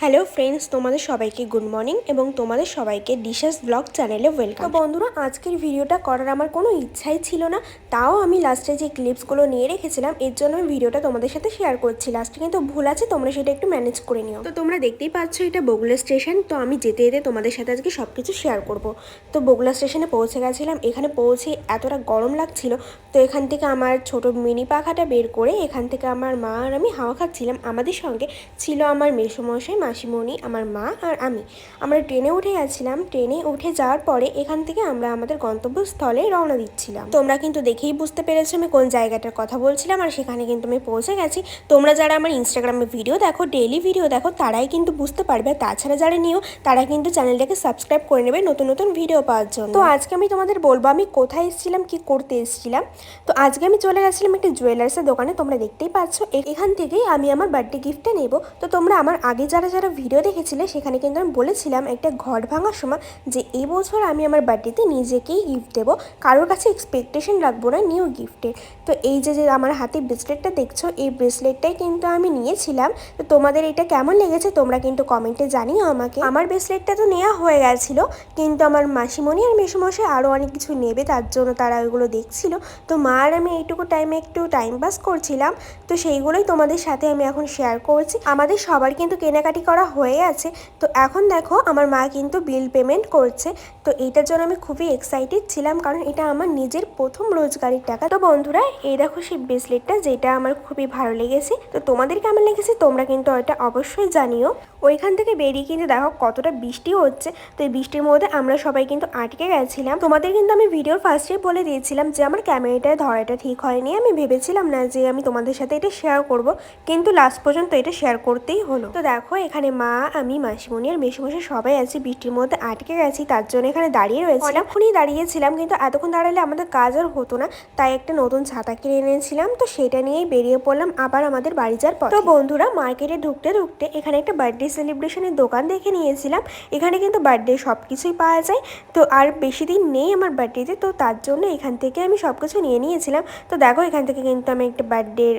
Hello friends, তোমাদের সবাইকে good morning এবং তোমাদের সবাইকে ডিশাস ব্লগ চ্যানেলে ওয়েলকাম। তো বন্ধুরা, আজকের ভিডিওটা করার আমার কোনো ইচ্ছাই ছিল না, তাও আমি লাস্টে যে ক্লিপসগুলো নিয়ে রেখেছিলাম, এর জন্য আমি ভিডিওটা তোমাদের সাথে শেয়ার করছি। লাস্টে কিন্তু ভুল আছে, তোমরা সেটা একটু ম্যানেজ করে নিও। তো তোমরা দেখতেই পাচ্ছ, এটা বগুলা স্টেশন তো আমি যেতে যেতে তোমাদের সাথে আজকে সব কিছু শেয়ার করব। তো বগুলা স্টেশনে পৌঁছে গেছিলাম, এখানে পৌঁছে এতটা গরম লাগছিল, তো এখান থেকে আমার ছোট মিনি পাখাটা বের করে এখান থেকে আমার মা আর আমি হাওয়া খাচ্ছিলাম। আমাদের সঙ্গে ছিল আমার মেসোমশাই মাসিমণি, আমার মা আর আমি। আমরা ট্রেনে উঠে গেছিলাম। ট্রেনে উঠে যাওয়ার পরে এখান থেকে আমরা আমাদের গন্তব্যস্থলে রওনা দিচ্ছিলাম। তোমরা কিন্তু দেখেই বুঝতে পেরেছ আমি কোন জায়গাটার কথা বলছিলাম আর সেখানে কিন্তু আমি পৌঁছে গেছি। তোমরা যারা আমার ইনস্টাগ্রামে ভিডিও দেখো ডেইলি ভিডিও দেখো, তারাই কিন্তু বুঝতে পারবে। তাছাড়া যারা নিও তারা কিন্তু চ্যানেলটাকে সাবস্ক্রাইব করে নেবে নতুন নতুন ভিডিও পাওয়ার জন্য। তো আজকে আমি তোমাদের বলব, আমি কোথায় এসেছিলাম, কি করতে এসেছিলাম? তো আজকে আমি চলে গেছিলাম একটি জুয়েলার্সের দোকানে। তোমরা দেখতেই পাচ্ছ এখান থেকেই আমি আমার বার্থডে গিফটটা নেব। তো তোমরা আমার আগে যারা যারা ভিডিও দেখেছিলে, সেখানে কিন্তু আমি বলেছিলাম একটা ঘর ভাঙার সময় যে এবছর আমি আমার বার্থডেতে নিজেকেই গিফট দেবো। কারোর কাছে এক্সপেকটেশন রাখব না নিউ গিফটের তো এই যে যে আমার হাতে ব্রেসলেটটা দেখছ, এই ব্রেসলেটটাই কিন্তু আমি নিয়েছিলাম। তো তোমাদের এটা কেমন লেগেছে তোমরা কিন্তু কমেন্টে জানিও আমাকে। আমার ব্রেসলেটটা তো নেওয়া হয়ে গেছিল, কিন্তু আমার মাসিমণি আর মেসোমশাই আরও অনেক কিছু নেবে, তার জন্য তারা ওইগুলো দেখছিল। তো মা আর আমি এইটুকু টাইমে একটু টাইম পাস করছিলাম। তো সেইগুলোই তোমাদের সাথে আমি এখন শেয়ার করছি। আমাদের সবার কিন্তু কেনাকাটি করা হয়ে আছে। তো এখন দেখো আমার মা কিন্তু বিল পেমেন্ট করছে। তো এইটার জন্য আমি খুবই এক্সাইটেড ছিলাম কারণ এটা আমার নিজের প্রথম রোজগারের টাকা। তো বন্ধুরা, এই দেখো সেই ব্রেসলেটটা যেটা আমার খুবই ভালো লেগেছে। তো তোমাদের কেমন লেগেছে তোমরা কিন্তু ওটা অবশ্যই জানিও। ওইখান থেকে বেরিয়ে কিন্তু দেখো কতটা বৃষ্টি হচ্ছে। তো এই বৃষ্টির মধ্যে আমরা সবাই কিন্তু আটকে গেছিলাম। তোমাদের কিন্তু আমি ভিডিওর ফার্স্টে বলে দিয়েছিলাম যে আমার ক্যামেরাটা ধরাটা ঠিক হয়নি। আমি ভেবেছিলাম না যে আমি তোমাদের সাথে এটা শেয়ার করব। কিন্তু লাস্ট পর্যন্ত এটা শেয়ার করতেই হলো। তো দেখো এখানে মা, আমি, মাসিমণি আর মেসিমশাই সবাই আছি। বৃষ্টির মধ্যে আটকে গেছি, তার জন্য এখানে দাঁড়িয়ে রয়েছে অনেকক্ষণই দাঁড়িয়েছিলাম, কিন্তু এতক্ষণ দাঁড়ালে আমাদের কাজ আর হতো না। তাই একটা নতুন ছাতা কিনে এনেছিলাম, তো সেটা নিয়েই বেরিয়ে পড়লাম আবার আমাদের বাড়ি যাওয়ার পর তো বন্ধুরা, মার্কেটে ঢুকতে ঢুকতে এখানে একটা বার্থডে সেলিব্রেশনের দোকান দেখে নিয়েছিলাম। এখানে কিন্তু বার্থডে সব কিছুই পাওয়া যায়। তো আর বেশি দিন নেই আমার বার্থডেতে, তো তার জন্য এখান থেকে আমি সব কিছু নিয়ে নিয়েছিলাম। তো দেখো, এখান থেকে কিন্তু আমি একটা বার্থডের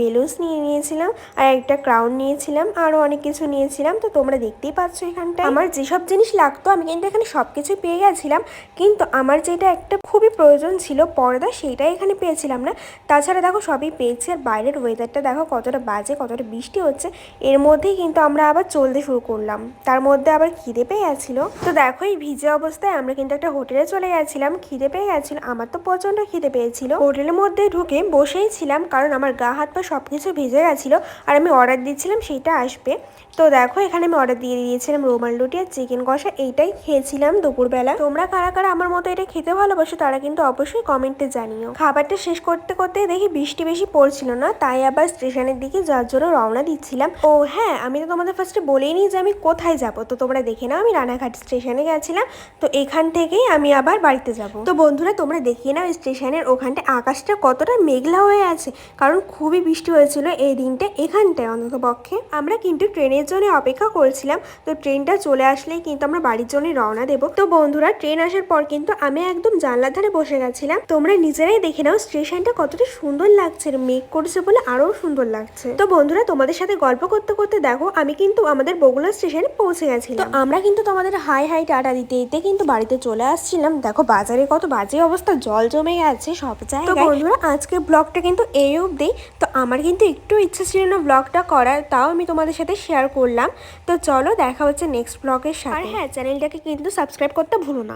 বেলুন্স নিয়ে নিয়েছিলাম, আর একটা ক্রাউন নিয়েছিলাম, আরও অনেক কিছু নিয়েছিলাম তো তোমরা দেখতেই পাচ্ছ এখানটা আমার যেসব জিনিস লাগতো, আমি কিন্তু এখানে সব কিছুই পেয়ে গেছিলাম। কিন্তু আমার যেটা একটা খুবই প্রয়োজন ছিল, পর্দা, সেইটাই এখানে পেয়েছিলাম না। তাছাড়া দেখো, সবই পেয়েছি। আর বাইরের ওয়েদারটা দেখো, কতটা বাজে, কতটা বৃষ্টি হচ্ছে। এর মধ্যেই কিন্তু আমরা আবার চলতে শুরু করলাম। তার মধ্যে আবার খিদে পেয়ে গেছিল। তো দেখো, এই ভিজে অবস্থায় আমরা কিন্তু একটা হোটেলে চলে গেছিলাম। খিদে পেয়ে গেছিল, আমার তো প্রচণ্ড খিদে পেয়েছিল। হোটেলের মধ্যে ঢুকে বসেই ছিলাম, কারণ আমার গা, হাত, পা সব কিছু ভিজে গেছিল। আর আমি অর্ডার দিচ্ছিলাম, সেইটা আসবে। তো দেখো, এখানে আমি অর্ডার দিয়ে দিয়েছিলাম রোমাল রুটি আর চিকেন কষা, এইটাই খেয়েছিলাম দুপুরবেলা। তোমরা কারা কারা আমার মতো এটা খেতে ভালোবাসো তারা কিন্তু অবশ্যই কমেন্টে জানিও। খাবারটা শেষ করতে করতে দেখি বৃষ্টি বেশি পড়ছিল না, তাই আবার স্টেশনের দিকে যাওয়ার জন্য রওনা দিচ্ছিলাম। ও হ্যাঁ আমি তো তোমাদের ফার্স্টে বলেই নিই যে আমি কোথায় যাব, তো তোমরা দেখে নাও, আমি রানাঘাট স্টেশনে গেছিলাম। তো এখান থেকেই আমি আবার বাড়িতে যাব। তো বন্ধুরা, তোমরা দেখিয়ে নাও স্টেশনের ওখানটা আকাশটা কতটা মেঘলা হয়ে আছে, কারণ খুবই বৃষ্টি হয়েছিল এই দিনটা এখানটায় অন্তত পক্ষে আমরা কিন্তু ট্রেনের জন্য অপেক্ষা করছিলাম, তো ট্রেনটা চলে আসলেই কিন্তু আমরা বাড়ির জন্য রওনা দেবো। তো বন্ধুরা, ট্রেন আসার পর কিন্তু আমি একদম জানলার ধারে বসে গেছিলাম। তোমরা নিজেরাই দেখে নাও, স্টেশনটা কতটা সুন্দর লাগছে, মেঘ করেছে বলে আরও সুন্দর লাগছে। তো বন্ধুরা, তোমাদের সাথে গল্প করতে করতে দেখো, আমি কিন্তু আমাদের বগুলা স্টেশনে পৌঁছে গেছিলাম। তো আমরা কিন্তু তোমাদের হাই হাই টাটা দিতে দিতে কিন্তু বাড়িতে চলে আসছিলাম। দেখো, বাজারে কত বাজে অবস্থা, জল জমে গেছে সব জায়গায়। তো বন্ধুরা আজকে ব্লগটা কিন্তু এই অবধি। তো আমার কিন্তু একটু ইচ্ছা ছিল না ব্লগটা করার, তাও আমি তোমাদের সাথে শেয়ার করলাম। তো চলো দেখা হচ্ছে নেক্সট ব্লগের সাথে। আর হ্যাঁ চ্যানেলটাকে কিন্তু সাবস্ক্রাইব করতে ভুলো না।